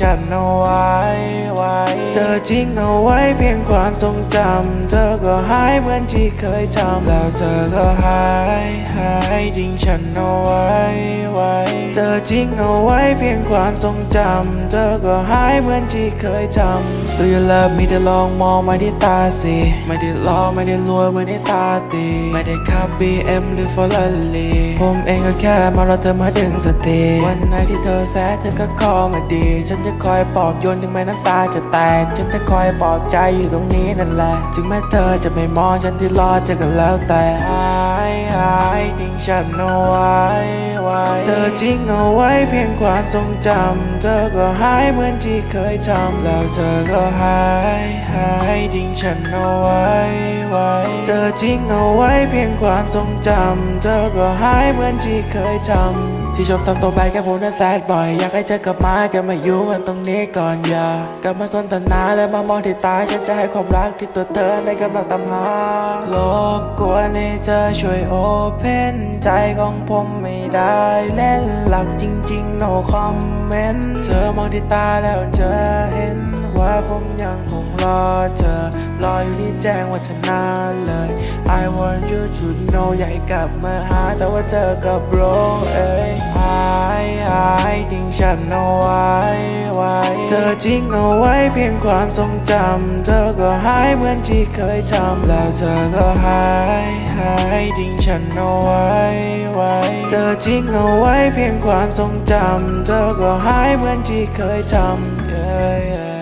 ฉันเอาไว้ไว้ เธอทิ้งเอาไว้เพียงความทรงจำ เธอก็หายเหมือนที่เคยทำ แล้วเธอก็หายหายทิ้งฉันเอาไว้ไว้ ทิ้งเอาไว้เพียงความทรงจำ เธอก็หายเหมือนที่เคยทำตัวอย่าเลิฟมีแต่ลองมองมาที่ตาสิ ไม่ได้รอไม่ได้รวยไม่ได้ตาตี ไม่ได้ขับ BM หรือ Ferrari ผมเองก็แค่มารอเธอมาดึงสติวันไหนที่เธอแซดเธอก็คอมาดี ฉันจะคอยปลอบโยนถึงแม้น้ำตาจะแตก ฉันจะคอยปลอบใจอยู่ตรงนี้นั่นแหละ ถึงแม้เธอจะไม่มองฉันที่รอจะก็แล้วแต่หายหายทิ้งฉันเอาไว้ ว้ เธอทิ้งเอาไว้เพียงความทรงจำ เธอก็หายเหมือนที่เคยทำ แล้วเธอก็หายหายทิ้งฉันเอาไว้ไว้ เธอทิ้งเอาไว้เพียงความทรงจำ เธอก็หายเหมือนที่เคยทำ ที่ชอบทำตัวไปแค่พูดนั้นแซดบ่อย อยากให้เธอกลับมาจะมาอยู่กันตรงนี้ก่อนอย่ากลับมาสนทนาและมามองที่ตาฉันจะให้ความรักที่ตัวเธอในกำลังตามหาลบกวนให้เธอช่วยโอเพนใจของผมไม่ได้เล่นหลักจริงๆ no comment เธอมองที่ตาแล้วเธอเห็นว่าผมยังคงรอเธอ รออยู่ที่แจ้งว่าชนะเลย I want you to know อยากให้กลับมาหาแต่ว่าเธอกับ bro เอ้ยหายหายทิ้งฉันเอาไว้ไว้เธอทิ้งเอาไว้เพียงความทรงจำ เธอก็หายเหมือนที่เคยทำ แล้วเธอก็หายหายทิ้งฉันเอาไว้ไว้เธอทิ้งเอาไว้เพียงความทรงจำ เธอก็หายเหมือนที่เคยทำ yeah, yeah